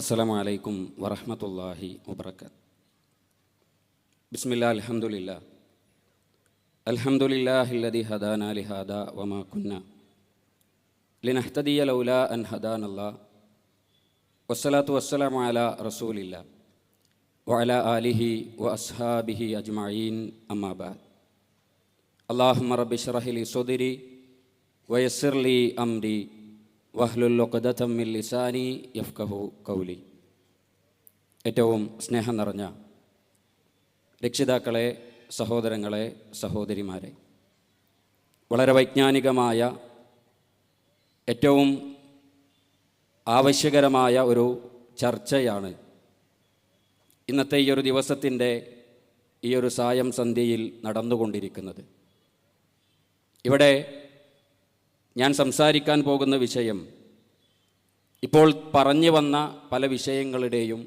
السلام عليكم ورحمة الله وبركاته بسم الله الحمد لله الحمد لله الذي هدانا لهذا وما كنا لنهتدي لولا أن هدانا الله والصلاة والسلام على رسول الله وعلى آله وأصحابه أجمعين أما بعد اللهم رب اشرح لي صدري ويسر لي أمري വഹ്ലുൽ ഒക്കദത്തം mill ലിസാനി യഫ്കഹു കൗലി ഏറ്റവും സ്നേഹം നിറഞ്ഞ രക്ഷിതാക്കളെ സഹോദരങ്ങളെ സഹോദരിമാരെ വളരെ വൈജ്ഞാനികമായ ഏറ്റവും ആവശ്യകരമായ ഒരു ചർച്ചയാണ് ഇന്നത്തെ ഈ ഒരു ദിവസത്തിന്റെ ഈ ഒരു സായം സന്ധ്യയിൽ നടന്നുകൊണ്ടിരിക്കുന്നത്. ഇവിടെ ഞാൻ സംസാരിക്കാൻ പോകുന്ന വിഷയം ഇപ്പോൾ പറഞ്ഞു വന്ന പല വിഷയങ്ങളുടെയും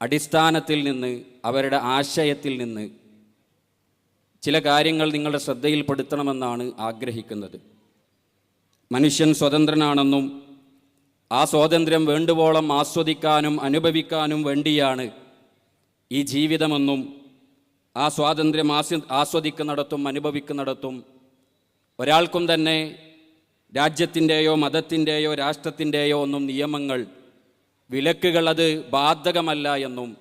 അടിസ്ഥാനത്തിൽ നിന്ന് അവരുടെ ആശയത്തിൽ നിന്ന് ചില കാര്യങ്ങൾ നിങ്ങളുടെ ശ്രദ്ധയിൽപ്പെടുത്തണമെന്നാണ് ആഗ്രഹിക്കുന്നത്. മനുഷ്യൻ സ്വതന്ത്രനാണെന്നും ആ സ്വാതന്ത്ര്യം വേണ്ടുവോളം ആസ്വദിക്കാനും അനുഭവിക്കാനും വേണ്ടിയാണ് ഈ ജീവിതമെന്നും ആ സ്വാതന്ത്ര്യം ആസ്വ ആസ്വദിക്കുന്നിടത്തും അനുഭവിക്കുന്നിടത്തും ഒരാൾക്കും തന്നെ രാജ്യത്തിന്റെയോ മതത്തിന്റെയോ രാഷ്ട്രത്തിന്റെയോ ഒന്നും നിയമങ്ങൾ വിലക്കുകൾ അത് ബാധകമല്ല എന്നും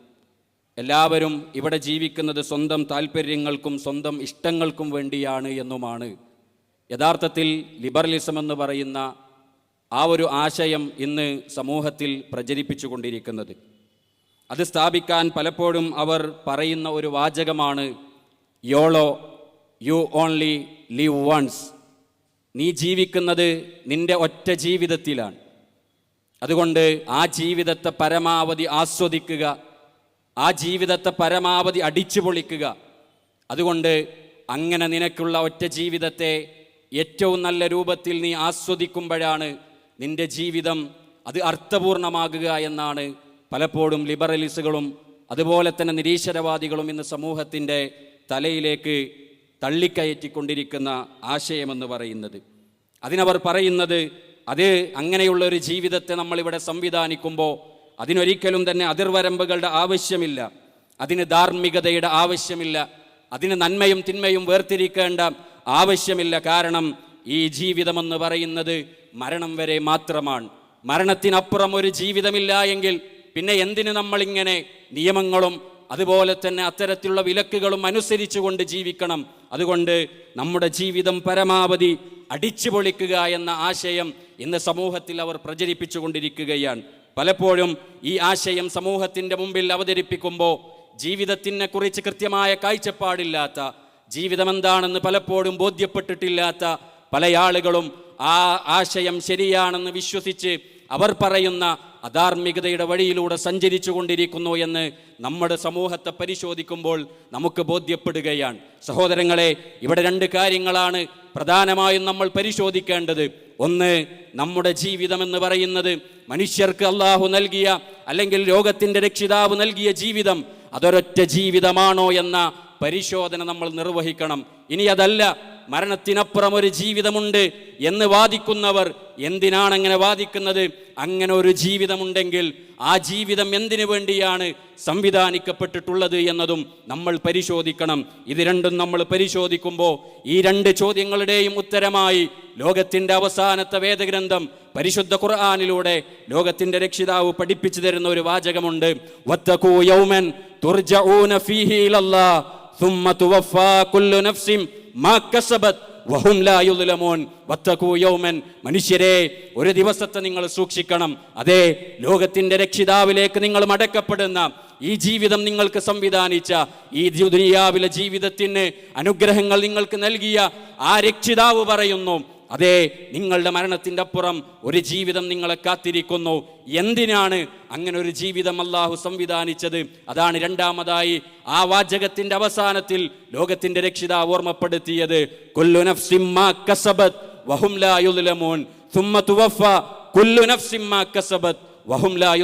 എല്ലാവരും ഇവിടെ ജീവിക്കുന്നത് സ്വന്തം താല്പര്യങ്ങൾക്കും സ്വന്തം ഇഷ്ടങ്ങൾക്കും വേണ്ടിയാണ് എന്നുമാണ്. യഥാർത്ഥത്തിൽ ലിബറലിസം എന്ന് പറയുന്ന ആ ഒരു ആശയം ഇന്ന് സമൂഹത്തിൽ പ്രചരിപ്പിച്ചു കൊണ്ടിരിക്കുന്നത്. അത് സ്ഥാപിക്കാൻ പലപ്പോഴും അവർ പറയുന്ന ഒരു വാചകമാണ് YOLO you only live once നീ ജീവിക്കുന്നത് നിന്റെ ഒറ്റ ജീവിതത്തിലാണ്. അതുകൊണ്ട് ആ ജീവിതത്തെ പരമാവധി ആസ്വദിക്കുക ആ ജീവിതത്തെ പരമാവധി അടിച്ചു പൊളിക്കുക. അതുകൊണ്ട് അങ്ങനെ നിനക്കുള്ള ഒറ്റ ജീവിതത്തെ ഏറ്റവും നല്ല രൂപത്തിൽ നീ ആസ്വദിക്കുമ്പോഴാണ് നിന്റെ ജീവിതം അത് അർത്ഥപൂർണമാകുക എന്നാണ് പലപ്പോഴും ലിബറലിസുകളും അതുപോലെ തന്നെ നിരീശ്വരവാദികളും ഇന്ന് സമൂഹത്തിന്റെ തലയിലേക്ക് തള്ളിക്കയറ്റിക്കൊണ്ടിരിക്കുന്ന ആശയമെന്ന് പറയുന്നത്. അതിനവർ പറയുന്നത് അത് അങ്ങനെയുള്ള ഒരു ജീവിതത്തെ നമ്മളിവിടെ സംവിധാനിക്കുമ്പോൾ അതിനൊരിക്കലും തന്നെ അതിർവരമ്പുകളുടെ ആവശ്യമില്ല. അതിന് ധാർമ്മികതയുടെ ആവശ്യമില്ല. അതിന് നന്മയും തിന്മയും വേർതിരിക്കേണ്ട ആവശ്യമില്ല. കാരണം ഈ ജീവിതമെന്ന് പറയുന്നത് മരണം വരെ മാത്രമാണ്. മരണത്തിനപ്പുറം ഒരു ജീവിതമില്ല എങ്കിൽ പിന്നെ എന്തിന് നമ്മളിങ്ങനെ നിയമങ്ങളും അതുപോലെ തന്നെ അത്തരത്തിലുള്ള വിലക്കുകളും അനുസരിച്ചുകൊണ്ട് ജീവിക്കണം. അതുകൊണ്ട് നമ്മുടെ ജീവിതം പരമാവധി അടിച്ചു പൊളിക്കുക എന്ന ആശയം ഇന്ന് സമൂഹത്തിൽ അവർ പ്രചരിപ്പിച്ചു കൊണ്ടിരിക്കുകയാണ് പലപ്പോഴും ഈ ആശയം സമൂഹത്തിന്റെ മുമ്പിൽ അവതരിപ്പിക്കുമ്പോൾ ജീവിതത്തിനെ കുറിച്ച് കൃത്യമായ കാഴ്ചപ്പാടില്ലാത്ത ജീവിതം എന്താണെന്ന് പലപ്പോഴും ബോധ്യപ്പെട്ടിട്ടില്ലാത്ത പല ആളുകളും ആ ആശയം ശരിയാണെന്ന് വിശ്വസിച്ച് അവർ പറയുന്ന അധാർമികതയുടെ വഴിയിലൂടെ സഞ്ചരിച്ചു കൊണ്ടിരിക്കുന്നു എന്ന് നമ്മുടെ സമൂഹത്തെ പരിശോധിക്കുമ്പോൾ നമുക്ക് ബോധ്യപ്പെടുകയാണ്. സഹോദരങ്ങളെ ഇവിടെ രണ്ട് കാര്യങ്ങളാണ് പ്രധാനമായും നമ്മൾ പരിശോധിക്കേണ്ടത്. ഒന്ന് നമ്മുടെ ജീവിതം എന്ന് പറയുന്നത് മനുഷ്യർക്ക് അള്ളാഹു നൽകിയ അല്ലെങ്കിൽ ലോകത്തിന്റെ രക്ഷിതാവ് നൽകിയ ജീവിതം അതൊരൊറ്റ ജീവിതമാണോ എന്ന പരിശോധന നമ്മൾ നിർവഹിക്കണം. ഇനി അതല്ല മരണത്തിനപ്പുറം ഒരു ജീവിതമുണ്ട് എന്ന് വാദിക്കുന്നവർ എന്തിനാണ് അങ്ങനെ വാദിക്കുന്നത് അങ്ങനെ ഒരു ജീവിതമുണ്ടെങ്കിൽ ആ ജീവിതം എന്തിനു വേണ്ടിയാണ് സംവിധാനിക്കപ്പെട്ടിട്ടുള്ളത് എന്നതും നമ്മൾ പരിശോധിക്കണം ഇത് രണ്ടും നമ്മൾ പരിശോധിക്കുമ്പോൾ ഈ രണ്ട് ചോദ്യങ്ങളുടെയും ഉത്തരമായി ലോകത്തിൻ്റെ അവസാനത്തെ വേദഗ്രന്ഥം പരിശുദ്ധ ഖുർആാനിലൂടെ ലോകത്തിൻ്റെ രക്ഷിതാവ് പഠിപ്പിച്ചു തരുന്ന ഒരു വാചകമുണ്ട് വത്തഖൂ യൗമൻ തുർജഊന ഫീഹി ഇലല്ലാഹ് ثم توفى كل نفس മനുഷ്യരെ ഒരു ദിവസത്തെ നിങ്ങൾ സൂക്ഷിക്കണം. അതെ ലോകത്തിന്റെ രക്ഷിതാവിലേക്ക് നിങ്ങൾ മടക്കപ്പെടുന്ന ഈ ജീവിതം നിങ്ങൾക്ക് സംവിധാനിച്ച ഈ ദുനിയാവിലെ ജീവിതത്തിന് അനുഗ്രഹങ്ങൾ നിങ്ങൾക്ക് നൽകിയ ആ രക്ഷിതാവ് പറയുന്നു അതെ നിങ്ങളുടെ മരണത്തിന്റെ അപ്പുറം ഒരു ജീവിതം നിങ്ങളെ കാത്തിരിക്കുന്നു. എന്തിനാണ് അങ്ങനെ ഒരു ജീവിതം അള്ളാഹു സംവിധാനിച്ചത്? അതാണ് രണ്ടാമതായി ആ വാചകത്തിന്റെ അവസാനത്തിൽ ലോകത്തിന്റെ രക്ഷിതാവ് ഓർമ്മപ്പെടുത്തിയത്. വഹും ലാ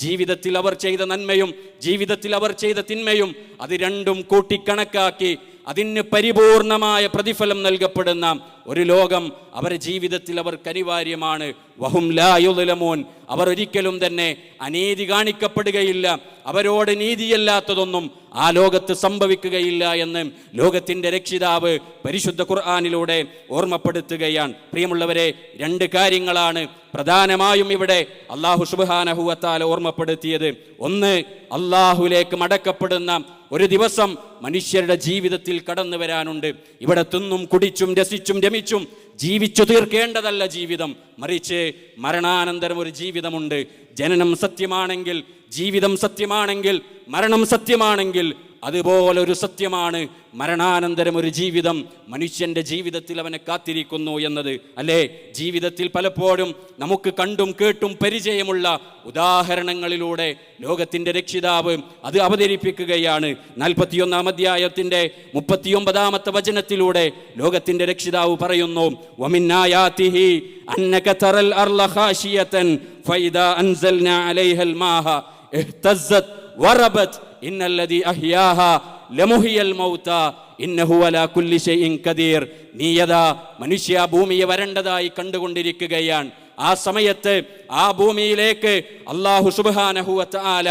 ജീവിതത്തിൽ അവർ ചെയ്ത നന്മയും ജീവിതത്തിൽ അവർ ചെയ്ത തിന്മയും അത് രണ്ടും കൂട്ടിക്കണക്കാക്കി അതിന് പരിപൂർണമായ പ്രതിഫലം നൽകപ്പെടുന്ന ഒരു ലോകം അവരെ ജീവിതത്തിൽ അവർക്ക് അനിവാര്യമാണ്. വഹും ലായുലമോൻ അവർ ഒരിക്കലും തന്നെ അനീതി കാണിക്കപ്പെടുകയില്ല. അവരോട് നീതിയല്ലാത്തതൊന്നും ആ ലോകത്ത് സംഭവിക്കുകയില്ല എന്ന് ലോകത്തിന്റെ രക്ഷിതാവ് പരിശുദ്ധ ഖുർആാനിലൂടെ ഓർമ്മപ്പെടുത്തുകയാണ്. പ്രിയമുള്ളവരെ രണ്ട് കാര്യങ്ങളാണ് പ്രധാനമായും ഇവിടെ അള്ളാഹു സുബാനഹുവത്താല ഓർമ്മ ഓർമ്മപ്പെടുത്തിയത് ഒന്ന് അള്ളാഹുലേക്ക് മടക്കപ്പെടുന്ന ഒരു ദിവസം മനുഷ്യരുടെ ജീവിതത്തിൽ കടന്നു വരാനുണ്ട്. ഇവിടെ തിന്നും കുടിച്ചും രസിച്ചും രമിച്ചും ജീവിച്ചു തീർക്കേണ്ടതല്ല ജീവിതം. മറിച്ച് മരണാനന്തരം ഒരു ജീവിതമുണ്ട്. ജനനം സത്യമാണെങ്കിൽ ജീവിതം സത്യമാണെങ്കിൽ മരണം സത്യമാണെങ്കിൽ അതുപോലെ ഒരു സത്യമാണ്. മരണാനന്തരം ഒരു ജീവിതം മനുഷ്യന്റെ ജീവിതത്തിൽ അവനെ കാത്തിരിക്കുന്നു എന്നത്. അല്ലേ? ജീവിതത്തിൽ പലപ്പോഴും നമുക്ക് കണ്ടും കേട്ടും പരിചയമുള്ള ഉദാഹരണങ്ങളിലൂടെ ലോകത്തിന്റെ രക്ഷിതാവ് അത് അവതരിപ്പിക്കുകയാണ്. നാൽപ്പത്തിയൊന്നാം അധ്യായത്തിന്റെ മുപ്പത്തിയൊമ്പതാമത്തെ വചനത്തിലൂടെ ലോകത്തിന്റെ രക്ഷിതാവ് പറയുന്നു അലാ കുല്ലി മനുഷ്യ ഭൂമിയെ വരണ്ടതായി കണ്ടുകൊണ്ടിരിക്കുകയാണ്. ആ സമയത്ത് ആ ഭൂമിയിലേക്ക് അള്ളാഹു സുബ്ഹാനഹു വതആല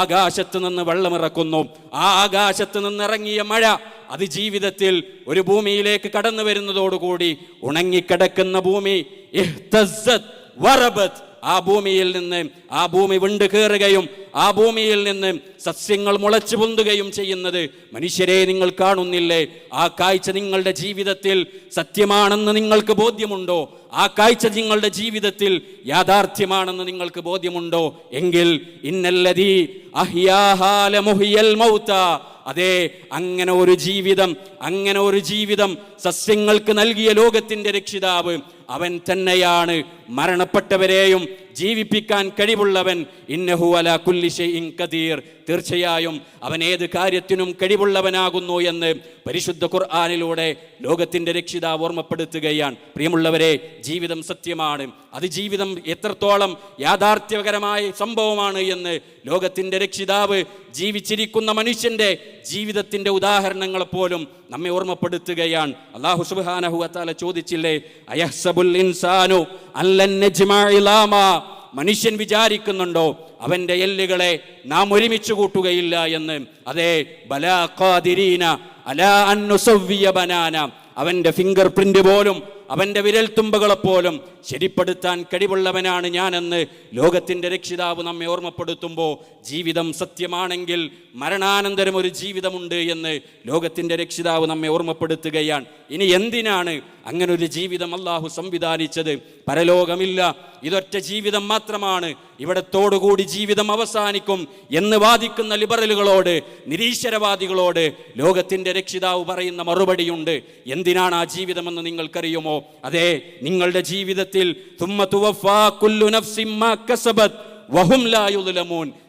ആകാശത്ത് നിന്ന് വെള്ളമിറക്കുന്നു. ആ ആകാശത്ത് നിന്ന് ഇറങ്ങിയ മഴ അത് ജീവിതത്തിൽ ഒരു ഭൂമിയിലേക്ക് കടന്നു വരുന്നതോടുകൂടി ഉണങ്ങിക്കിടക്കുന്ന ഭൂമി. ആ ഭൂമിയിൽ നിന്ന് ആ ഭൂമി വിണ്ട് കയറുകയും ആ ഭൂമിയിൽ നിന്ന് സസ്യങ്ങൾ മുളച്ചു പൊന്തുകയും ചെയ്യുന്നത് മനുഷ്യരെ നിങ്ങൾ കാണുന്നില്ലേ? ആ കാഴ്ച നിങ്ങളുടെ ജീവിതത്തിൽ സത്യമാണെന്ന് നിങ്ങൾക്ക് ബോധ്യമുണ്ടോ? ആ കാഴ്ച നിങ്ങളുടെ ജീവിതത്തിൽ യാഥാർത്ഥ്യമാണെന്ന് നിങ്ങൾക്ക് ബോധ്യമുണ്ടോ? എങ്കിൽ ഇന്നല്ലതി മൗത്ത. അതെ അങ്ങനെ ഒരു ജീവിതം അങ്ങനെ ഒരു ജീവിതം സസ്യങ്ങൾക്ക് നൽകിയ ലോകത്തിന്റെ രക്ഷിതാവ് അവൻ തന്നെയാണ് മരണപ്പെട്ടവരെയും ജീവിപ്പിക്കാൻ കഴിവുള്ളവൻ. ഇന്നഹു അല തീർച്ചയായും അവൻ ഏത് കാര്യത്തിനും കഴിവുള്ളവനാകുന്നു എന്ന് പരിശുദ്ധ ഖുർആാനിലൂടെ ലോകത്തിന്റെ രക്ഷിതാവ് ഓർമ്മപ്പെടുത്തുകയാണ്. പ്രിയമുള്ളവരെ ജീവിതം സത്യമാണ്. അത് ജീവിതം എത്രത്തോളം യാഥാർത്ഥ്യകരമായ സംഭവമാണ് എന്ന് ലോകത്തിന്റെ രക്ഷിതാവ് ജീവിച്ചിരിക്കുന്ന മനുഷ്യന്റെ ജീവിതത്തിന്റെ ഉദാഹരണങ്ങൾ പോലും നമ്മെ ഓർമ്മപ്പെടുത്തുകയാണ്. അള്ളാഹു സുബ്ഹാനഹു വതആല ചോദിച്ചില്ലേ അയഹ്സബുൽ ഇൻസാനു അല്ലൻ നജ്മഅ ഇലാമ? മനുഷ്യൻ വിചാരിക്കുന്നുണ്ടോ അവന്റെ എല്ലുകളെ നാം ഒരുമിച്ച് കൂട്ടുകയില്ല എന്ന്. അതെ ബലാ ഖാദിരീന അലാ അൻ നുസവ്വിയ ബനാന. അവന്റെ ഫിംഗർ പ്രിന്റ് പോലും അവന്റെ വിരൽത്തുമ്പുകളെപ്പോലും ശരിപ്പെടുത്താൻ കഴിവുള്ളവനാണ് ഞാനെന്ന് ലോകത്തിന്റെ രക്ഷിതാവ് നമ്മെ ഓർമ്മപ്പെടുത്തുമ്പോൾ ജീവിതം സത്യമാണെങ്കിൽ മരണാനന്തരം ഒരു ജീവിതമുണ്ട് എന്ന് ലോകത്തിന്റെ രക്ഷിതാവ് നമ്മെ ഓർമ്മപ്പെടുത്തുകയാണ്. ഇനി എന്തിനാണ് അങ്ങനൊരു ജീവിതം അള്ളാഹു സംവിധാനിച്ചത്? പരലോകമില്ല. ഇതൊറ്റ ജീവിതം മാത്രമാണ്. ഇവിടത്തോടുകൂടി ജീവിതം അവസാനിക്കും എന്ന് വാദിക്കുന്ന ലിബറലുകളോട് നിരീശ്വരവാദികളോട് ലോകത്തിന്റെ രക്ഷിതാവ് പറയുന്ന മറുപടിയുണ്ട്. എന്തിനാണ് ആ ജീവിതമെന്ന് നിങ്ങൾക്കറിയുമോ? അതെ നിങ്ങളുടെ ജീവിതത്തിൽ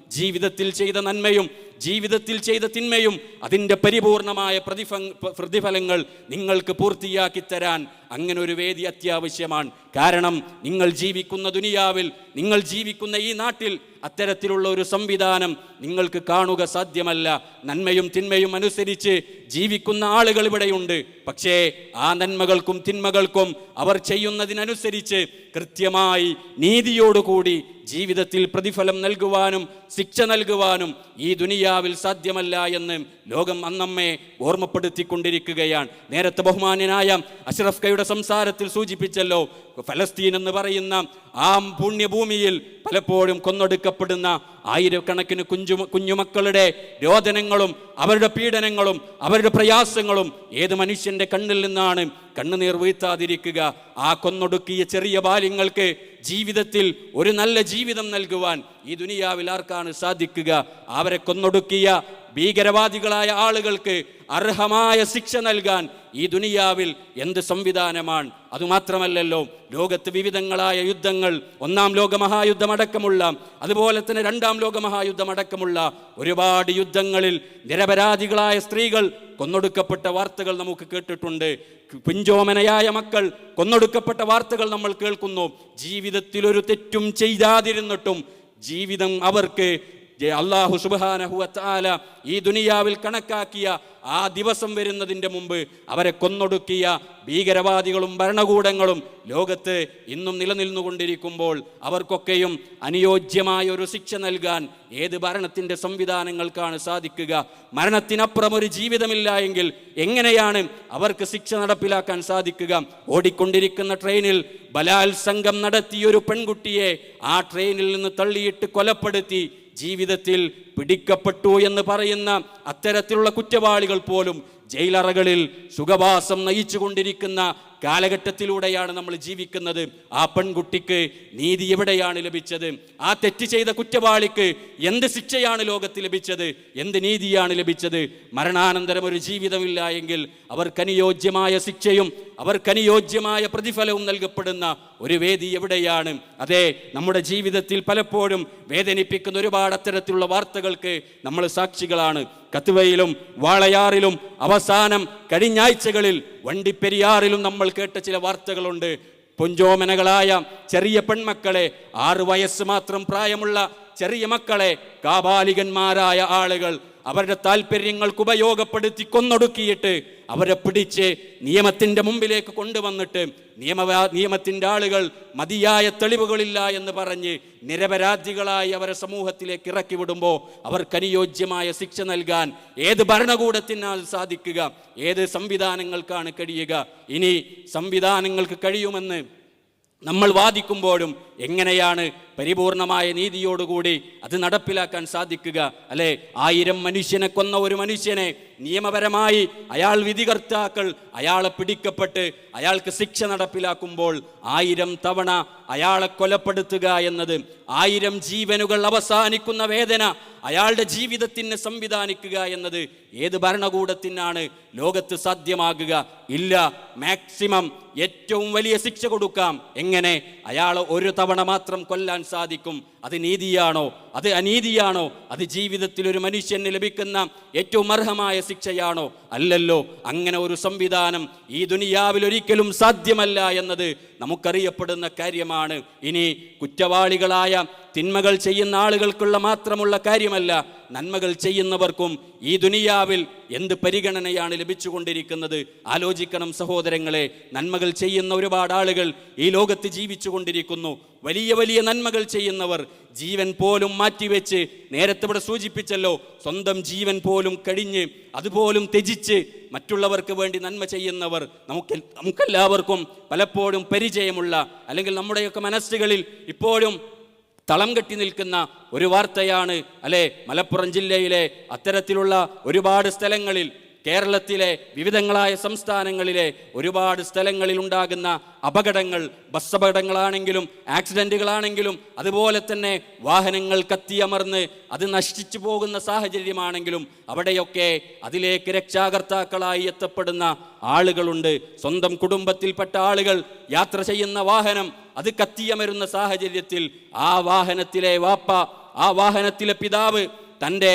ജീവിതത്തിൽ ചെയ്ത നന്മയും ജീവിതത്തിൽ ചെയ്ത തിന്മയും അതിന്റെ പരിപൂർണമായ പ്രതിഫ പ്രതിഫലങ്ങൾ നിങ്ങൾക്ക് പൂർത്തിയാക്കി തരാൻ അങ്ങനെ ഒരു വേദി അത്യാവശ്യമാണ്. കാരണം നിങ്ങൾ ജീവിക്കുന്ന ദുനിയാവിൽ നിങ്ങൾ ജീവിക്കുന്ന ഈ നാട്ടിൽ അത്തരത്തിലുള്ള ഒരു സംവിധാനം നിങ്ങൾക്ക് കാണുക സാധ്യമല്ല. നന്മയും തിന്മയും അനുസരിച്ച് ജീവിക്കുന്ന ആളുകൾ ഇവിടെയുണ്ട്. പക്ഷേ ആ നന്മകൾക്കും തിന്മകൾക്കും അവർ ചെയ്യുന്നതിനനുസരിച്ച് കൃത്യമായി നീതിയോടുകൂടി ജീവിതത്തിൽ പ്രതിഫലം നൽകുവാനും ശിക്ഷ നൽകുവാനും ഈ ദുനിയാവിൽ സാധ്യമല്ല എന്ന് ലോകം അന്നമ്മെ ഓർമ്മപ്പെടുത്തിക്കൊണ്ടിരിക്കുകയാണ്. നേരത്തെ ബഹുമാന്യനായ അഷ്റഫ് കയുടെ സംസാരത്തിൽ സൂചിപ്പിച്ചല്ലോ ഫലസ്തീൻ എന്ന് പറയുന്ന ആ പുണ്യഭൂമിയിൽ പലപ്പോഴും കൊന്നൊടുക്കപ്പെടുന്ന ആയിരക്കണക്കിന് കുഞ്ചു കുഞ്ഞുമക്കളുടെ രോദനങ്ങളും അവരുടെ പീഡനങ്ങളും അവരുടെ പ്രയാസങ്ങളും ഏത് മനുഷ്യന്റെ കണ്ണിൽ നിന്നാണ് കണ്ണുനീർ വീഴ്ത്താതിരിക്കുക? ആ കൊന്നൊടുക്കിയ ചെറിയ ബാല്യങ്ങൾക്ക് ജീവിതത്തിൽ ഒരു നല്ല ജീവിതം നൽകുവാൻ ഈ ദുനിയാവിൽ ആർക്കാണ് സാധിക്കുക? അവരെ കൊന്നൊടുക്കിയ ഭീകരവാദികളായ ആളുകൾക്ക് അർഹമായ ശിക്ഷ നൽകാൻ ഈ ദുനിയാവിൽ എന്ത് സംവിധാനമാണ്? അതുമാത്രമല്ലല്ലോ ലോകത്ത് വിവിധങ്ങളായ യുദ്ധങ്ങൾ ഒന്നാം ലോകമഹായുദ്ധമടക്കമുള്ള അതുപോലെ തന്നെ രണ്ടാം ലോകമഹായുദ്ധമടക്കമുള്ള ഒരുപാട് യുദ്ധങ്ങളിൽ നിരപരാധികളായ സ്ത്രീകൾ കൊന്നൊടുക്കപ്പെട്ട വാർത്തകൾ നമുക്ക് കേട്ടിട്ടുണ്ട്. പിഞ്ചോമനയായ മക്കൾ കൊന്നൊടുക്കപ്പെട്ട വാർത്തകൾ നമ്മൾ കേൾക്കുന്നു. ജീവിതത്തിൽ ഒരു തെറ്റും ചെയ്താതിരുന്നിട്ടും ജീവിതം അവർക്ക് അള്ളാഹു സുബാനഹുവ താല ഈ ദുനിയാവിൽ കണക്കാക്കിയ ആ ദിവസം വരുന്നതിന്റെ മുമ്പ് അവരെ കൊന്നൊടുക്കിയ ഭീകരവാദികളും ഭരണകൂടങ്ങളും ലോകത്ത് ഇന്നും നിലനിന്നുകൊണ്ടിരിക്കുമ്പോൾ അവർക്കൊക്കെയും അനുയോജ്യമായ ഒരു ശിക്ഷ നൽകാൻ ഏത് ഭരണത്തിന്റെ സംവിധാനങ്ങൾക്കാണ് സാധിക്കുക? മരണത്തിനപ്പുറം ഒരു ജീവിതമില്ല എങ്കിൽ എങ്ങനെയാണ് അവർക്ക് ശിക്ഷ നടപ്പിലാക്കാൻ സാധിക്കുക? ഓടിക്കൊണ്ടിരിക്കുന്ന ട്രെയിനിൽ ബലാത്സംഗം നടത്തിയ ഒരു പെൺകുട്ടിയെ ആ ട്രെയിനിൽ നിന്ന് തള്ളിയിട്ട് കൊലപ്പെടുത്തി ജീവിതത്തിൽ പിടിക്കപ്പെട്ടു എന്ന് പറയുന്ന അത്തരത്തിലുള്ള കുറ്റവാളികൾ പോലും ജയിലറകളിൽ സുഖവാസം നയിച്ചുകൊണ്ടിരിക്കുന്ന കാലഘട്ടത്തിലൂടെയാണ് നമ്മൾ ജീവിക്കുന്നത്. ആ പെൺകുട്ടിക്ക് നീതി എവിടെയാണ് ലഭിച്ചത്? ആ തെറ്റ് ചെയ്ത കുറ്റവാളിക്ക് എന്ത് ശിക്ഷയാണ് ലോകത്ത് ലഭിച്ചത്? എന്ത് നീതിയാണ് ലഭിച്ചത്? മരണാനന്തരം ഒരു ജീവിതമില്ല എങ്കിൽ അവർക്കനുയോജ്യമായ ശിക്ഷയും അവർക്കനുയോജ്യമായ പ്രതിഫലവും നൽകപ്പെടുന്ന ഒരു വേദി എവിടെയാണ്? അതെ നമ്മുടെ ജീവിതത്തിൽ പലപ്പോഴും വേദനിപ്പിക്കുന്ന ഒരുപാട് അത്തരത്തിലുള്ള വാർത്തകൾക്ക് നമ്മൾ സാക്ഷികളാണ്. കത്തുവയിലും വാളയാറിലും അവസാനം കഴിഞ്ഞാഴ്ചകളിൽ വണ്ടിപ്പെരിയാറിലും നമ്മൾ കേട്ട ചില വാർത്തകളുണ്ട്. പൊഞ്ചോമനകളായ ചെറിയ പെൺമക്കളെ ആറു വയസ്സ് മാത്രം പ്രായമുള്ള ചെറിയ മക്കളെ കാബാലികന്മാരായ ആളുകൾ അവരുടെ താല്പര്യങ്ങൾക്ക് ഉപയോഗപ്പെടുത്തി കൊന്നൊടുക്കിയിട്ട് അവരെ പിടിച്ച് നിയമത്തിന്റെ മുമ്പിലേക്ക് കൊണ്ടുവന്നിട്ട് നിയമ നിയമത്തിന്റെ ആളുകൾ മതിയായ തെളിവുകളില്ല എന്ന് പറഞ്ഞ് നിരപരാധികളായി അവരെ സമൂഹത്തിലേക്ക് ഇറക്കി വിടുമ്പോൾ അവർക്ക് അനുയോജ്യമായ ശിക്ഷ നൽകാൻ ഏത് ഭരണകൂടത്തിനാൽ സാധിക്കുക ഏത് സംവിധാനങ്ങൾക്കാണ് കഴിയുക. ഇനി സംവിധാനങ്ങൾക്ക് കഴിയുമെന്ന് നമ്മൾ വാദിക്കുമ്പോഴും എങ്ങനെയാണ് പരിപൂർണമായ നീതിയോടുകൂടി അത് നടപ്പിലാക്കാൻ സാധിക്കുക? അല്ലെ? ആയിരം മനുഷ്യനെ കൊന്ന ഒരു മനുഷ്യനെ നിയമപരമായി അയാൾ വിധികർത്താക്കൾ അയാളെ പിടിക്കപ്പെട്ട് അയാൾക്ക് ശിക്ഷ നടപ്പിലാക്കുമ്പോൾ ആയിരം തവണ അയാളെ കൊലപ്പെടുത്തുക എന്നത് ആയിരം ജീവനുകൾ അവസാനിക്കുന്ന വേദന അയാളുടെ ജീവിതത്തിന് സംവിധാനിക്കുക എന്നത് ഏത് ഭരണകൂടത്തിനാണ് ലോകത്ത് സാധ്യമാകുക? ഇല്ല. മാക്സിമം ഏറ്റവും വലിയ ശിക്ഷ കൊടുക്കാം. എങ്ങനെ? അയാളെ ഒരു തവണ മാത്രം കൊല്ലാൻ സാധിക്കും. അത് നീതിയാണോ? അത് അനീതിയാണോ? അത് ജീവിതത്തിൽ ഒരു മനുഷ്യന് ലഭിക്കുന്ന ഏറ്റവും അർഹമായ ശിക്ഷയാണോ? അല്ലല്ലോ. അങ്ങനെ ഒരു സംവിധാനം ഈ ദുനിയാവിൽ ഒരിക്കലും സാധ്യമല്ല എന്നത് നമുക്കറിയപ്പെടുന്ന കാര്യമാണ്. ഇനി കുറ്റവാളികളായ തിന്മകൾ ചെയ്യുന്ന ആളുകൾക്കുള്ള മാത്രമുള്ള കാര്യമല്ല നന്മകൾ ചെയ്യുന്നവർക്കും ഈ ദുനിയാവിൽ എന്ത് പരിഗണനയാണ് ലഭിച്ചുകൊണ്ടിരിക്കുന്നത്? ആലോചിക്കണം സഹോദരങ്ങളെ നന്മകൾ ചെയ്യുന്ന ഒരുപാട് ആളുകൾ ഈ ലോകത്ത് ജീവിച്ചു കൊണ്ടിരിക്കുന്നു വലിയ വലിയ നന്മകൾ ചെയ്യുന്നവർ ജീവൻ പോലും മാറ്റിവെച്ച് നേരത്തെ ഇവിടെ സൂചിപ്പിച്ചല്ലോ സ്വന്തം ജീവൻ പോലും കഴിഞ്ഞ് അതുപോലും ത്യജിച്ച് മറ്റുള്ളവർക്ക് വേണ്ടി നന്മ ചെയ്യുന്നവർ നമുക്ക് നമുക്കെല്ലാവർക്കും പലപ്പോഴും പരിചയമുള്ള അല്ലെങ്കിൽ നമ്മുടെയൊക്കെ മനസ്സുകളിൽ ഇപ്പോഴും തളം കെട്ടി നിൽക്കുന്ന ഒരു വാർത്തയാണ് അല്ലെ? മലപ്പുറം ജില്ലയിലെ അത്തരത്തിലുള്ള ഒരുപാട് സ്ഥലങ്ങളിൽ കേരളത്തിലെ വിവിധങ്ങളായ സംസ്ഥാനങ്ങളിലെ ഒരുപാട് സ്ഥലങ്ങളിൽ ഉണ്ടാകുന്ന അപകടങ്ങൾ ബസ് അപകടങ്ങളാണെങ്കിലും ആക്സിഡന്റുകളാണെങ്കിലും അതുപോലെ തന്നെ വാഹനങ്ങൾ കത്തിയമർന്ന് അത് നശിച്ചു പോകുന്ന സാഹചര്യമാണെങ്കിലും അവിടെയൊക്കെ അതിലേക്ക് രക്ഷാകർത്താക്കളായി എത്തപ്പെടുന്ന ആളുകളുണ്ട്. സ്വന്തം കുടുംബത്തിൽപ്പെട്ട ആളുകൾ യാത്ര ചെയ്യുന്ന വാഹനം അത് കത്തിയമരുന്ന സാഹചര്യത്തിൽ ആ വാഹനത്തിലെ വാപ്പ ആ വാഹനത്തിലെ പിതാവ് തന്റെ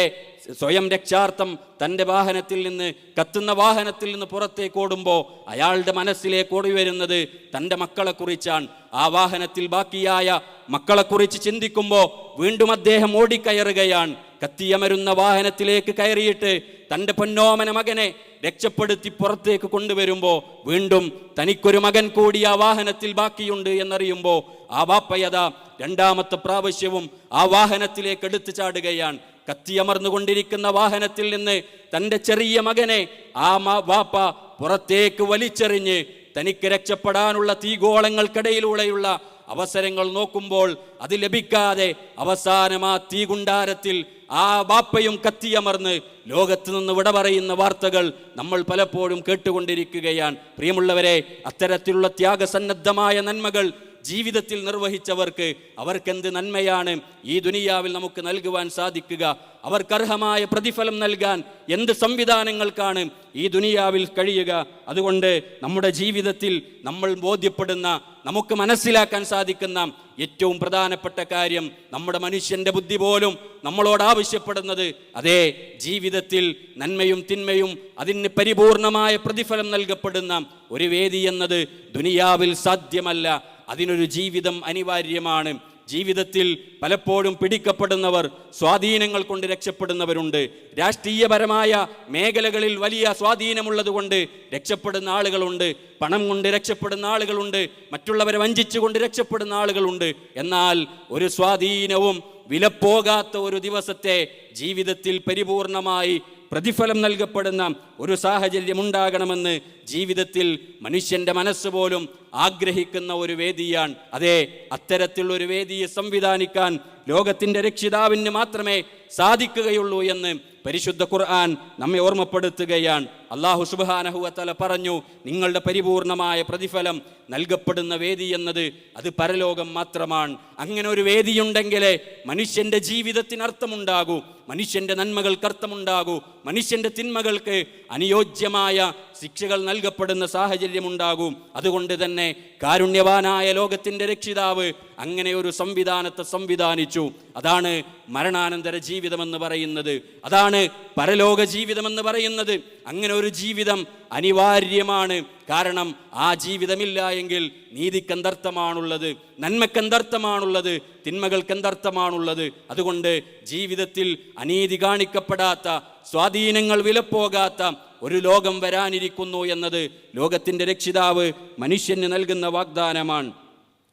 സ്വയം രക്ഷാർത്ഥം തന്റെ വാഹനത്തിൽ നിന്ന് കത്തുന്ന വാഹനത്തിൽ നിന്ന് പുറത്തേക്ക് ഓടുമ്പോൾ അയാളുടെ മനസ്സിലേക്ക് ഓടി വരുന്നത് തന്റെ മക്കളെക്കുറിച്ചാണ്. ആ വാഹനത്തിൽ ബാക്കിയായ മക്കളെക്കുറിച്ച് ചിന്തിക്കുമ്പോൾ വീണ്ടും അദ്ദേഹം ഓടിക്കയറുകയാണ്. കത്തിയമരുന്ന വാഹനത്തിലേക്ക് കയറിയിട്ട് തന്റെ പൊന്നോമന മകനെ രക്ഷപ്പെടുത്തി പുറത്തേക്ക് കൊണ്ടുവരുമ്പോൾ വീണ്ടും തനിക്കൊരു മകൻ കൂടി ആ വാഹനത്തിൽ ബാക്കിയുണ്ട് എന്നറിയുമ്പോൾ ആ വാപ്പയത രണ്ടാമത്തെ പ്രാവശ്യവും ആ വാഹനത്തിലേക്ക് എടുത്തു ചാടുകയാണ്. കത്തിയമർന്നുകൊണ്ടിരിക്കുന്ന വാഹനത്തിൽ നിന്ന് തന്റെ ചെറിയ മകനെ ആ വാപ്പ പുറത്തേക്ക് വലിച്ചെറിഞ്ഞ് തനിക്ക് രക്ഷപ്പെടാനുള്ള തീഗോളങ്ങൾക്കിടയിലൂടെയുള്ള അവസരങ്ങൾ നോക്കുമ്പോൾ അത് ലഭിക്കാതെ അവസാനം ആ തീകുണ്ടാരത്തിൽ ആ വാപ്പയും കത്തിയമർന്ന് ലോകത്ത് നിന്ന് വിട പറയുന്ന വാർത്തകൾ നമ്മൾ പലപ്പോഴും കേട്ടുകൊണ്ടിരിക്കുകയാണ്. പ്രിയമുള്ളവരെ അത്തരത്തിലുള്ള ത്യാഗസന്നദ്ധമായ നന്മകൾ ജീവിതത്തിൽ നിർവഹിച്ചവർക്ക് അവർക്കെന്ത് നന്മയാണ്? ഈ ദുനിയാവിൽ നമുക്ക് നൽകുവാൻ സാധിക്കുക. അവർക്കർഹമായ പ്രതിഫലം നൽകാൻ എന്ത് സംവിധാനങ്ങൾക്കാണ് ഈ ദുനിയാവിൽ കഴിയുക? അതുകൊണ്ട് നമ്മുടെ ജീവിതത്തിൽ നമ്മൾ ബോധ്യപ്പെടുന്ന നമുക്ക് മനസ്സിലാക്കാൻ സാധിക്കുന്ന ഏറ്റവും പ്രധാനപ്പെട്ട കാര്യം നമ്മുടെ മനുഷ്യന്റെ ബുദ്ധി പോലും നമ്മളോട് ആവശ്യപ്പെടുന്നത് അതേ ജീവിതത്തിൽ നന്മയും തിന്മയും അതിന് പരിപൂർണമായ പ്രതിഫലം നൽകപ്പെടുന്ന ഒരു വേദി എന്നത് ദുനിയാവിൽ സാധ്യമല്ല. അതിനൊരു ജീവിതം അനിവാര്യമാണ്. ജീവിതത്തിൽ പലപ്പോഴും പിടിക്കപ്പെടുന്നവർ സ്വാധീനങ്ങൾ കൊണ്ട് രക്ഷപ്പെടുന്നവരുണ്ട്. രാഷ്ട്രീയപരമായ മേഖലകളിൽ വലിയ സ്വാധീനമുള്ളതുകൊണ്ട് രക്ഷപ്പെടുന്ന ആളുകളുണ്ട്. പണം കൊണ്ട് രക്ഷപ്പെടുന്ന ആളുകളുണ്ട്. മറ്റുള്ളവരെ വഞ്ചിച്ചുകൊണ്ട് രക്ഷപ്പെടുന്ന ആളുകളുണ്ട്. എന്നാൽ ഒരു സ്വാധീനവും വിലപ്പോകാത്ത ഒരു ദിവസത്തെ ജീവിതത്തിൽ പരിപൂർണമായി പ്രതിഫലം നൽകപ്പെടുന്ന ഒരു സാഹചര്യം ഉണ്ടാകണമെന്ന് ജീവിതത്തിൽ മനുഷ്യന്റെ മനസ്സ് പോലും ആഗ്രഹിക്കുന്ന ഒരു വേദിയാണ്. അതെ അത്തരത്തിലുള്ള ഒരു വേദിയെ സംവിധാനിക്കാൻ ലോകത്തിന്റെ രക്ഷിതാവിന് മാത്രമേ സാധിക്കുകയുള്ളൂ എന്ന് പരിശുദ്ധ ഖുർആൻ നമ്മെ ഓർമ്മപ്പെടുത്തുകയാണ്. അള്ളാഹു സുബാനഹുവത്തല പറഞ്ഞു നിങ്ങളുടെ പരിപൂർണമായ പ്രതിഫലം നൽകപ്പെടുന്ന വേദി എന്നത് അത് പരലോകം മാത്രമാണ്. അങ്ങനെ ഒരു വേദിയുണ്ടെങ്കിലേ മനുഷ്യന്റെ ജീവിതത്തിന് അർത്ഥമുണ്ടാകൂ മനുഷ്യന്റെ നന്മകൾക്ക് അർത്ഥമുണ്ടാകൂ മനുഷ്യന്റെ തിന്മകൾക്ക് അനുയോജ്യമായ ശിക്ഷകൾ നൽകപ്പെടുന്ന സാഹചര്യമുണ്ടാകും. അതുകൊണ്ട് തന്നെ കാരുണ്യവാനായ ലോകത്തിന്റെ രക്ഷിതാവ് അങ്ങനെ ഒരു സംവിധാനത്തെ സംവിധാനിച്ചു. അതാണ് മരണാനന്തര ജീവിതമെന്ന് പറയുന്നത്. അതാണ് പരലോക ജീവിതമെന്ന് പറയുന്നത്. അങ്ങനെ ഒരു ജീവിതം അനിവാര്യമാണ്. കാരണം ആ ജീവിതമില്ല എങ്കിൽ നീതിക്ക് എന്തർത്ഥമാണുള്ളത് നന്മക്ക് എന്തർത്ഥമാണുള്ളത് തിന്മകൾക്ക് എന്തർത്ഥമാണുള്ളത് അതുകൊണ്ട് ജീവിതത്തിൽ അനീതി കാണിക്കപ്പെടാത്ത സ്വാധീനങ്ങൾ വിലപ്പോകാത്ത ഒരു ലോകം വരാനിരിക്കുന്നു എന്നത് ലോകത്തിന്റെ രക്ഷിതാവ് മനുഷ്യന് നൽകുന്ന വാഗ്ദാനമാണ്.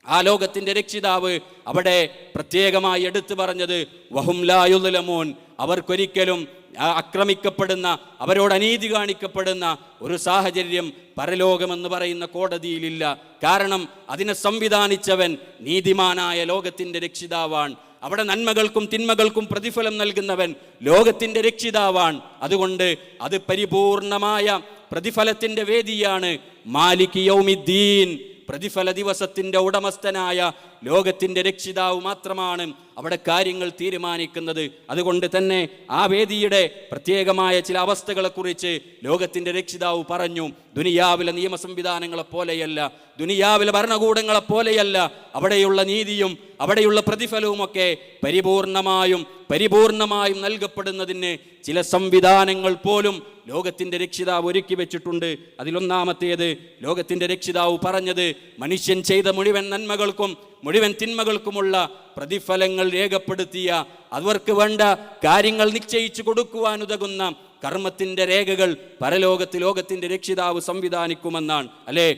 ആ ലോകത്തിന്റെ രക്ഷിതാവ് അവിടെ പ്രത്യേകമായി എടുത്തു പറഞ്ഞത് വഹും ലായുലമോൻ അവർക്കൊരിക്കലും ആക്രമിക്കപ്പെടുന്ന അവരോട് അനീതി കാണിക്കപ്പെടുന്ന ഒരു സാഹചര്യം പരലോകമെന്ന് പറയുന്ന കോടതിയിലില്ല. കാരണം അതിനെ സംവിധാനിച്ചവൻ നീതിമാനായ ലോകത്തിന്റെ രക്ഷിതാവാണ്. അവിടെ നന്മകൾക്കും തിന്മകൾക്കും പ്രതിഫലം നൽകുന്നവൻ ലോകത്തിന്റെ രക്ഷിതാവാണ്. അതുകൊണ്ട് അത് പരിപൂർണമായ പ്രതിഫലത്തിന്റെ വേദിയാണ്. മാലിക് യൗമിദ്ദീൻ പ്രതിഫല ദിവസത്തിന്റെ ഉടമസ്ഥനായ ലോകത്തിന്റെ രക്ഷിതാവ് മാത്രമാണ് അവിടെ കാര്യങ്ങൾ തീരുമാനിക്കുന്നത്. അതുകൊണ്ട് തന്നെ ആ വേദിയുടെ പ്രത്യേകമായ ചില അവസ്ഥകളെക്കുറിച്ച് ലോകത്തിന്റെ രക്ഷിതാവ് പറഞ്ഞു. ദുനിയാവിലെ നിയമ സംവിധാനങ്ങളെ പോലെയല്ല ദുനിയാവിലെ ഭരണകൂടങ്ങളെ പോലെയല്ല അവിടെയുള്ള നീതിയും അവിടെയുള്ള പ്രതിഫലവുമൊക്കെ പരിപൂർണമായും പരിപൂർണമായും നൽകപ്പെടുന്നതിന് ചില സംവിധാനങ്ങൾ പോലും ലോകത്തിന്റെ രക്ഷിതാവ് ഒരുക്കി വെച്ചിട്ടുണ്ട്. അതിലൊന്നാമത്തേത് ലോകത്തിന്റെ രക്ഷിതാവ് പറഞ്ഞത് മനുഷ്യൻ ചെയ്ത മുഴുവൻ നന്മകൾക്കും മുഴുവൻ തിന്മകൾക്കുമുള്ള പ്രതിഫലങ്ങൾ രേഖപ്പെടുത്തിയ അവർക്ക് വേണ്ട കാര്യങ്ങൾ നിശ്ചയിച്ചു കൊടുക്കുവാനുതകുന്ന കർമ്മത്തിന്റെ രേഖകൾ പരലോകത്ത് ലോകത്തിന്റെ രക്ഷിതാവ് സംവിധാനിക്കുമെന്നാണ്. അല്ലേ?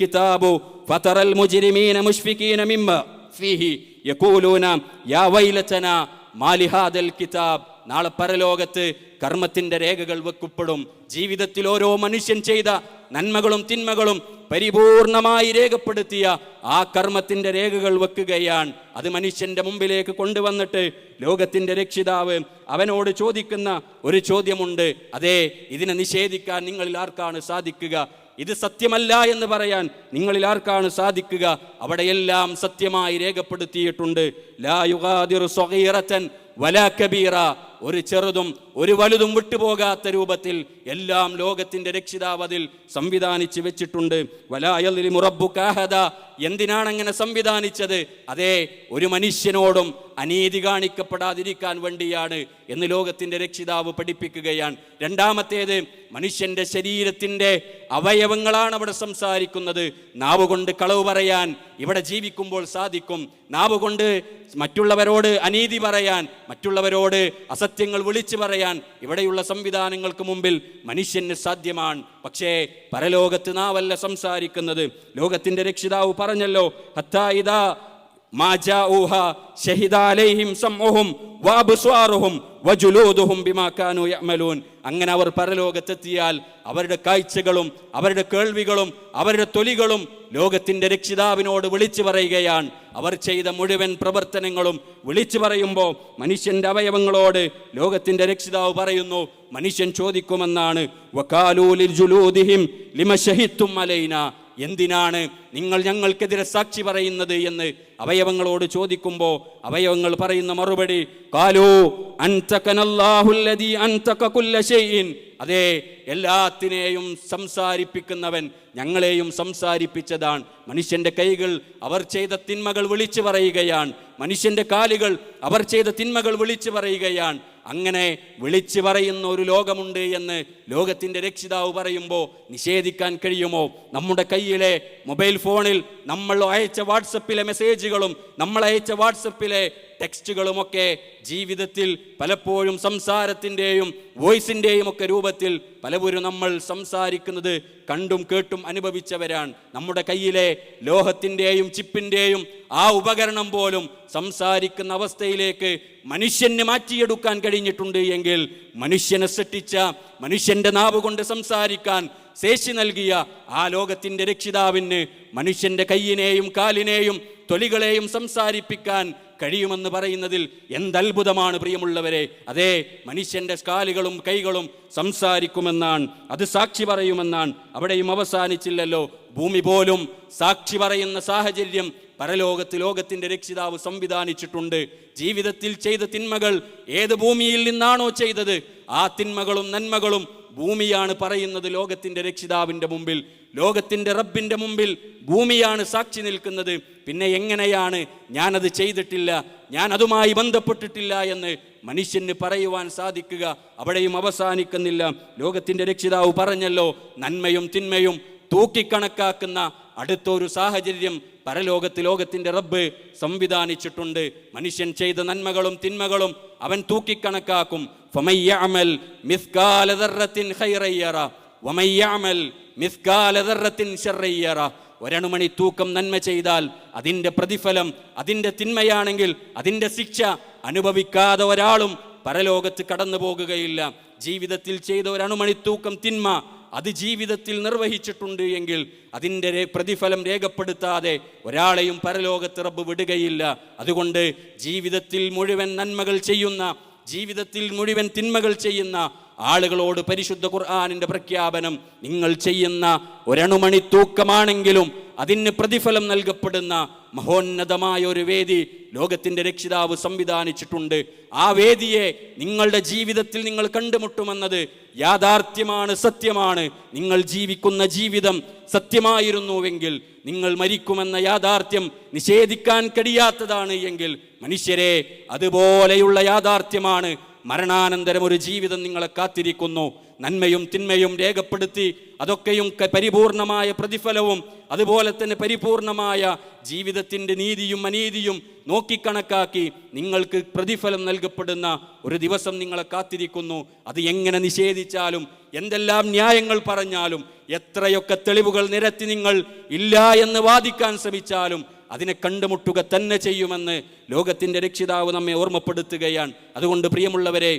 കിതാബു ഫതറൽ മുജ്രിമീന മുഷ്ഫിഖീന മിമ്മ ഫീഹി യഖൂലൂന യാ വൈലതന മാലിഹാദൽ കിതാബ്. നാളെ പരലോകത്ത് കർമ്മത്തിന്റെ രേഖകൾ വെക്കപ്പെടും. ജീവിതത്തിൽ ഓരോ മനുഷ്യൻ ചെയ്ത നന്മകളും തിന്മകളും പരിപൂർണമായി രേഖപ്പെടുത്തിയ ആ കർമ്മത്തിന്റെ രേഖകൾ വെക്കുകയാണ്. അത് മനുഷ്യന്റെ മുമ്പിലേക്ക് കൊണ്ടുവന്നിട്ട് ലോകത്തിന്റെ രക്ഷിതാവ് അവനോട് ചോദിക്കുന്ന ഒരു ചോദ്യമുണ്ട്. അതെ ഇതിനെ നിഷേധിക്കാൻ നിങ്ങളിൽ ആർക്കാണ് സാധിക്കുക? ഇത് സത്യമല്ല എന്ന് പറയാൻ നിങ്ങളിൽ ആർക്കാണ് സാധിക്കുക? അവിടെയെല്ലാം സത്യമായി രേഖപ്പെടുത്തിയിട്ടുണ്ട്. ലാ വലാ കബീറ. ഒരു ചെറുതും ഒരു വലുതും വിട്ടുപോകാത്ത രൂപത്തിൽ എല്ലാം ലോകത്തിന്റെ രക്ഷിതാവതിൽ സംവിധാനിച്ചു വെച്ചിട്ടുണ്ട്. വലായലി മുറബുക്കാഹദ എന്തിനാണ് അങ്ങനെ സംവിധാനിച്ചത്? അതെ ഒരു മനുഷ്യനോടും അനീതി കാണിക്കപ്പെടാതിരിക്കാൻ വേണ്ടിയാണ് എന്ന് ലോകത്തിന്റെ രക്ഷിതാവ് പഠിപ്പിക്കുകയാണ്. രണ്ടാമത്തേത് മനുഷ്യന്റെ ശരീരത്തിന്റെ അവയവങ്ങളാണ് അവിടെ സംസാരിക്കുന്നത്. നാവ് കൊണ്ട് കളവ് പറയാൻ ഇവിടെ ജീവിക്കുമ്പോൾ സാധിക്കും. നാവ് കൊണ്ട് മറ്റുള്ളവരോട് അനീതി പറയാൻ മറ്റുള്ളവരോട് അസത്യങ്ങൾ വിളിച്ചു പറയാൻ ഇവിടെയുള്ള സംവിധാനങ്ങൾക്ക് മുമ്പിൽ മനുഷ്യന് സാധ്യമാണ്. പക്ഷേ പരലോകത്ത് നാവല്ല സംസാരിക്കുന്നത്. ലോകത്തിന്റെ രക്ഷിതാവ് പറഞ്ഞല്ലോ ഹത്താ അങ്ങനെ അവർ പരലോകത്തെത്തിയാൽ അവരുടെ കാഴ്ചകളും അവരുടെ കേൾവികളും അവരുടെ തൊലികളും ലോകത്തിന്റെ രക്ഷിതാവിനോട് വിളിച്ചു പറയുകയാണ്. അവർ ചെയ്ത മുഴുവൻ പ്രവർത്തനങ്ങളും വിളിച്ചു പറയുമ്പോൾ മനുഷ്യന്റെ അവയവങ്ങളോട് ലോകത്തിന്റെ രക്ഷിതാവ് പറയുന്നു മനുഷ്യൻ ചോദിക്കുമെന്നാണ്. ജുലൂദിഹിം ലിമ ശഹിത്തും അലൈന. എന്തിനാണ് നിങ്ങൾ ഞങ്ങൾക്കെതിരെ സാക്ഷി പറയുന്നത് എന്ന് അവയവങ്ങളോട് ചോദിക്കുമ്പോൾ അവയവങ്ങൾ പറയുന്ന മറുപടി കാലു അതെ എല്ലാത്തിനെയും സംസാരിപ്പിക്കുന്നവൻ ഞങ്ങളെയും സംസാരിപ്പിച്ചതാണ്. മനുഷ്യന്റെ കൈകൾ അവർ ചെയ്ത തിന്മകൾ വിളിച്ചു പറയുകയാണ്. മനുഷ്യന്റെ കാലുകൾ അവർ ചെയ്ത തിന്മകൾ വിളിച്ചു പറയുകയാണ്. അങ്ങനെ വിളിച്ചു പറയുന്ന ഒരു ലോകമുണ്ട് എന്ന് ലോകത്തിന്റെ രക്ഷിതാവ് പറയുമ്പോൾ നിഷേധിക്കാൻ കഴിയുമോ? നമ്മുടെ കയ്യിലെ മൊബൈൽ ഫോണിൽ നമ്മൾ അയച്ച വാട്സപ്പിലെ മെസ്സേജുകളും നമ്മൾ അയച്ച വാട്സപ്പിലെ ടെക്സ്റ്റുകളുമൊക്കെ ജീവിതത്തിൽ പലപ്പോഴും സംസാരത്തിന്റെയും വോയിസിന്റെയും ഒക്കെ രൂപത്തിൽ പലവരും നമ്മൾ സംസാരിക്കുന്നത് കണ്ടും കേട്ടും അനുഭവിച്ചവരാണ്. നമ്മുടെ കയ്യിലെ ലോഹത്തിന്റെയും ചിപ്പിന്റെയും ആ ഉപകരണം പോലും സംസാരിക്കുന്ന അവസ്ഥയിലേക്ക് മനുഷ്യന് മാറ്റിയെടുക്കാൻ കഴിഞ്ഞിട്ടുണ്ട് എങ്കിൽ മനുഷ്യനെ സൃഷ്ടിച്ച മനുഷ്യന്റെ നാവ് കൊണ്ട് സംസാരിക്കാൻ ശേഷി നൽകിയ ആ ലോകത്തിന്റെ രക്ഷിതാവിന് മനുഷ്യന്റെ കയ്യിനെയും കാലിനെയും തൊലികളെയും സംസാരിപ്പിക്കാൻ കഴിയുമെന്ന് പറയുന്നതിൽ എന്തത്ഭുതമാണ് പ്രിയമുള്ളവരെ. അതേ മനുഷ്യന്റെ കാലുകളും കൈകളും സംസാരിക്കുമെന്നാണ് അത് സാക്ഷി പറയുമെന്നാണ്. അവിടെയും അവസാനിച്ചില്ലല്ലോ. ഭൂമി പോലും സാക്ഷി പറയുന്ന സാഹചര്യം പരലോകത്ത് ലോകത്തിന്റെ രക്ഷിതാവ് സംവിധാനിച്ചിട്ടുണ്ട്. ജീവിതത്തിൽ ചെയ്ത തിന്മകൾ ഏത് ഭൂമിയിൽ നിന്നാണോ ചെയ്തത്? ആ തിന്മകളും നന്മകളും ഭൂമിയാണ് പറയുന്നത് ലോകത്തിന്റെ രക്ഷിതാവിന്റെ മുമ്പിൽ. ലോകത്തിന്റെ റബ്ബിന്റെ മുമ്പിൽ ഭൂമിയാണ് സാക്ഷി നിൽക്കുന്നത്. പിന്നെ എങ്ങനെയാണ് ഞാനത് ചെയ്തിട്ടില്ല ഞാൻ അതുമായി ബന്ധപ്പെട്ടിട്ടില്ല എന്ന് മനുഷ്യന് പറയുവാൻ സാധിക്കുക. അവിടെയും അവസാനിക്കുന്നില്ല. ലോകത്തിന്റെ രക്ഷിതാവ് പറഞ്ഞല്ലോ നന്മയും തിന്മയും തൂക്കിക്കണക്കാക്കുന്ന അടുത്തൊരു സാഹചര്യം പരലോകത്ത് ലോകത്തിന്റെ റബ്ബ് സംവിധാനിച്ചിട്ടുണ്ട്. മനുഷ്യൻ ചെയ്ത നന്മകളും തിന്മകളും അവൻ തൂക്കിക്കണക്കാക്കും. ഫമയ്യഅമൽ മിസ്കാല ദർറത്തിൻ ഖൈറയ്യറ മിസ്കാലതറത്തിൻ ശർറയ്യറ. ഒരണുമണി തൂക്കം നന്മ ചെയ്താൽ അതിന്റെ പ്രതിഫലം അതിന്റെ തിന്മയാണെങ്കിൽ അതിന്റെ ശിക്ഷ അനുഭവിക്കാതെ ഒരാളും പരലോകത്ത് കടന്നു പോകുകയില്ല. ജീവിതത്തിൽ ചെയ്ത ഒരണുമണി തൂക്കം തിന്മ അത് ജീവിതത്തിൽ നിർവഹിച്ചിട്ടുണ്ട് എങ്കിൽ അതിന്റെ പ്രതിഫലം രേഖപ്പെടുത്താതെ ഒരാളെയും പരലോകത്ത് റബ്ബ് വിടുകയില്ല. അതുകൊണ്ട് ജീവിതത്തിൽ മുഴുവൻ നന്മകൾ ചെയ്യുന്ന ജീവിതത്തിൽ മുഴുവൻ തിന്മകൾ ചെയ്യുന്ന ആളുകളോട് പരിശുദ്ധ ഖുർആാനിന്റെ പ്രഖ്യാപനം നിങ്ങൾ ചെയ്യുന്ന ഒരണുമണി തൂക്കമാണെങ്കിലും അതിന് പ്രതിഫലം നൽകപ്പെടുന്ന മഹോന്നതമായ ഒരു വേദി ലോകത്തിന്റെ രക്ഷിതാവ് സംവിധാനിച്ചിട്ടുണ്ട്. ആ വേദിയെ നിങ്ങളുടെ ജീവിതത്തിൽ നിങ്ങൾ കണ്ടുമുട്ടുമെന്നത് യാഥാർത്ഥ്യമാണ് സത്യമാണ്. നിങ്ങൾ ജീവിക്കുന്ന ജീവിതം സത്യമായിരുന്നുവെങ്കിൽ നിങ്ങൾ മരിക്കുമെന്ന യാഥാർത്ഥ്യം നിഷേധിക്കാൻ കഴിയാത്തതാണ് എങ്കിൽ മനുഷ്യരെ അതുപോലെയുള്ള യാഥാർത്ഥ്യമാണ് മരണാനന്തരം ഒരു ജീവിതം നിങ്ങളെ കാത്തിരിക്കുന്നു. നന്മയും തിന്മയും രേഖപ്പെടുത്തി അതൊക്കെയും പരിപൂർണമായ പ്രതിഫലവും അതുപോലെ തന്നെ പരിപൂർണമായ ജീവിതത്തിന്റെ നീതിയും അനീതിയും നോക്കിക്കണക്കാക്കി നിങ്ങൾക്ക് പ്രതിഫലം നൽകപ്പെടുന്ന ഒരു ദിവസം നിങ്ങളെ കാത്തിരിക്കുന്നു. അത് എങ്ങനെ നിഷേധിച്ചാലും എന്തെല്ലാം ന്യായങ്ങൾ പറഞ്ഞാലും എത്രയൊക്കെ തെളിവുകൾ നിരത്തി നിങ്ങൾ ഇല്ല എന്ന് വാദിക്കാൻ ശ്രമിച്ചാലും അതിനെ കണ്ടുമുട്ടുക തന്നെ ചെയ്യുമെന്ന് ലോകത്തിന്റെ രക്ഷിതാവ് നമ്മെ ഓർമ്മപ്പെടുത്തുകയാണ്. അതുകൊണ്ട് പ്രിയമുള്ളവരെ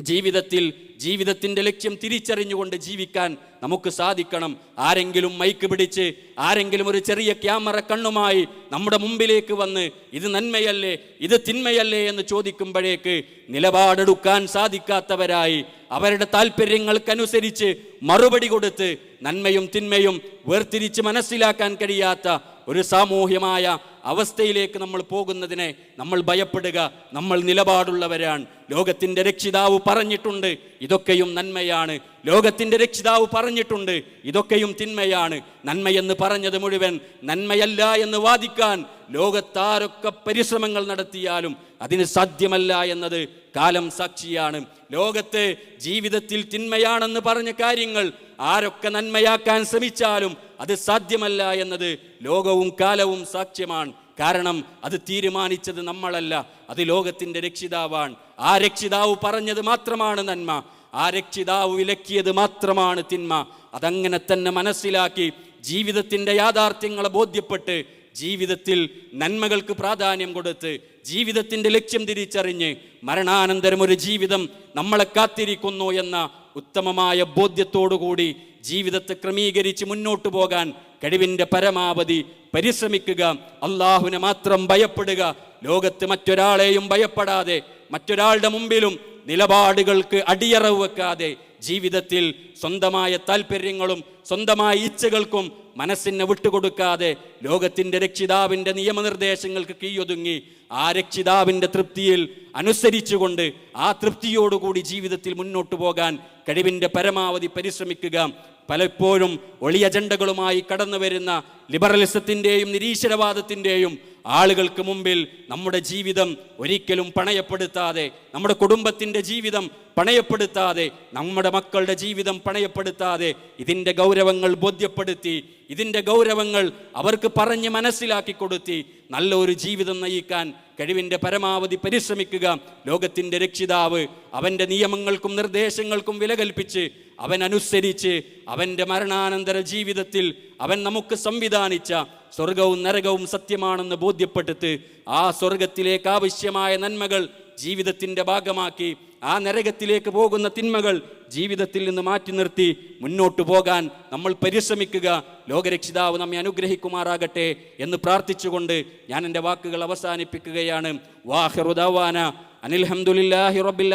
ജീവിതത്തിൽ ജീവിതത്തിന്റെ ലക്ഷ്യം തിരിച്ചറിഞ്ഞുകൊണ്ട് ജീവിക്കാൻ നമുക്ക് സാധിക്കണം. ആരെങ്കിലും മൈക്ക് പിടിച്ച് ആരെങ്കിലും ഒരു ചെറിയ ക്യാമറ കണ്ണുമായി നമ്മുടെ മുമ്പിലേക്ക് വന്ന് ഇത് നന്മയല്ലേ ഇത് തിന്മയല്ലേ എന്ന് ചോദിക്കുമ്പോഴേക്ക് നിലപാടെടുക്കാൻ സാധിക്കാത്തവരായി അവരുടെ താല്പര്യങ്ങൾക്കനുസരിച്ച് മറുപടി കൊടുത്ത് നന്മയും തിന്മയും വേർതിരിച്ച് മനസ്സിലാക്കാൻ കഴിയാത്ത ഒരു സാമൂഹ്യമായ അവസ്ഥയിലേക്ക് നമ്മൾ പോകുന്നതിനെ നമ്മൾ ഭയപ്പെടുക നമ്മൾ നിലപാടുള്ളവരാണ്. ലോകത്തിന്റെ രക്ഷിതാവ് പറഞ്ഞിട്ടുണ്ട് ഇതൊക്കെയും നന്മയാണ്. ലോകത്തിന്റെ രക്ഷിതാവ് പറഞ്ഞിട്ടുണ്ട് ഇതൊക്കെയും തിന്മയാണ്. നന്മയെന്ന് പറഞ്ഞത് മുഴുവൻ നന്മയല്ല എന്ന് വാദിക്കാൻ ലോകത്താരൊക്കെ പരിശ്രമങ്ങൾ നടത്തിയാലും അതിന് സാധ്യമല്ല എന്നത് കാലം സാക്ഷിയാണ്. ലോകത്തെ ജീവിതത്തിൽ തിന്മയാണെന്ന് പറഞ്ഞ കാര്യങ്ങൾ ആരൊക്കെ നന്മയാക്കാൻ ശ്രമിച്ചാലും അത് സാധ്യമല്ല എന്നത് ലോകവും കാലവും സാക്ഷ്യമാണ്. കാരണം അത് തീരുമാനിച്ചത് നമ്മളല്ല. അത് ലോകത്തിന്റെ രക്ഷിതാവാണ്. ആ രക്ഷിതാവ് പറഞ്ഞത് മാത്രമാണ് നന്മ. ആ രക്ഷിതാവ് വിലക്കിയത് മാത്രമാണ് തിന്മ. അതങ്ങനെ തന്നെ മനസ്സിലാക്കി ജീവിതത്തിന്റെ യാഥാർത്ഥ്യങ്ങളെ ബോധ്യപ്പെട്ട് ജീവിതത്തിൽ നന്മകൾക്ക് പ്രാധാന്യം കൊടുത്ത് ജീവിതത്തിന്റെ ലക്ഷ്യം തിരിച്ചറിഞ്ഞ് മരണാനന്തരം ഒരു ജീവിതം നമ്മളെ കാത്തിരിക്കുന്നു എന്ന ഉത്തമമായ ബോധ്യത്തോടുകൂടി ജീവിതത്തെ ക്രമീകരിച്ച് മുന്നോട്ട് പോകാൻ കഴിവിന്റെ പരമാവധി പരിശ്രമിക്കുക. അള്ളാഹുവിനെ മാത്രം ഭയപ്പെടുക. ലോകത്ത് മറ്റൊരാളെയും ഭയപ്പെടാതെ മറ്റൊരാളുടെ മുമ്പിലും നിലപാടുകൾക്ക് അടിയറവ് വെക്കാതെ ജീവിതത്തിൽ സ്വന്തമായ താല്പര്യങ്ങളും സ്വന്തമായ ഇച്ഛകൾക്കും മനസ്സിനെ വിട്ടുകൊടുക്കാതെ ലോകത്തിന്റെ രക്ഷിതാവിന്റെ നിയമനിർദ്ദേശങ്ങൾക്ക് കീയൊതുങ്ങി ആ രക്ഷിതാവിന്റെ തൃപ്തിയിൽ അനുസരിച്ചുകൊണ്ട് ആ തൃപ്തിയോടുകൂടി ജീവിതത്തിൽ മുന്നോട്ട് പോകാൻ കഴിവിന്റെ പരമാവധി പരിശ്രമിക്കുക. പലപ്പോഴും ഒളി അജണ്ടകളുമായി കടന്നു വരുന്ന ലിബറലിസത്തിന്റെയും നിരീശ്വരവാദത്തിന്റെയും ആളുകൾക്ക് മുമ്പിൽ നമ്മുടെ ജീവിതം ഒരിക്കലും പണയപ്പെടുത്താതെ നമ്മുടെ കുടുംബത്തിന്റെ ജീവിതം പണയപ്പെടുത്താതെ നമ്മുടെ മക്കളുടെ ജീവിതം പണയപ്പെടുത്താതെ ഇതിന്റെ ഗൗരവങ്ങൾ ബോധ്യപ്പെടുത്തി ഇതിന്റെ ഗൗരവങ്ങൾ അവർക്ക് പറഞ്ഞ് മനസ്സിലാക്കി കൊടുത്തി നല്ലൊരു ജീവിതം നയിക്കാൻ കഴിവിന്റെ പരമാവധി പരിശ്രമിക്കുക ലോകത്തിന്റെ രക്ഷിതാവ് അവന്റെ നിയമങ്ങൾക്കും നിർദ്ദേശങ്ങൾക്കും വില കൽപ്പിച്ച് അവൻ അനുസരിച്ച് അവന്റെ മരണാനന്തര ജീവിതത്തിൽ അവൻ നമുക്ക് സംവിധാനിച്ച സ്വർഗവും നരകവും സത്യമാണെന്ന് ബോധ്യപ്പെട്ടിട്ട് ആ സ്വർഗത്തിലേക്ക് ആവശ്യമായ നന്മകൾ ജീവിതത്തിന്റെ ഭാഗമാക്കി ആ നരകത്തിലേക്ക് പോകുന്ന തിന്മകൾ ജീവിതത്തിൽ നിന്ന് മാറ്റി നിർത്തി മുന്നോട്ട് പോകാൻ നമ്മൾ പരിശ്രമിക്കുക. ലോകരക്ഷിതാവ് നമ്മെ അനുഗ്രഹിക്കുമാറാകട്ടെ എന്ന് പ്രാർത്ഥിച്ചുകൊണ്ട് ഞാൻ എന്റെ വാക്കുകൾ അവസാനിപ്പിക്കുകയാണ്. വാഹിറുദാന അനിൽഹമുല്ലാഹി റബ്ബിൽ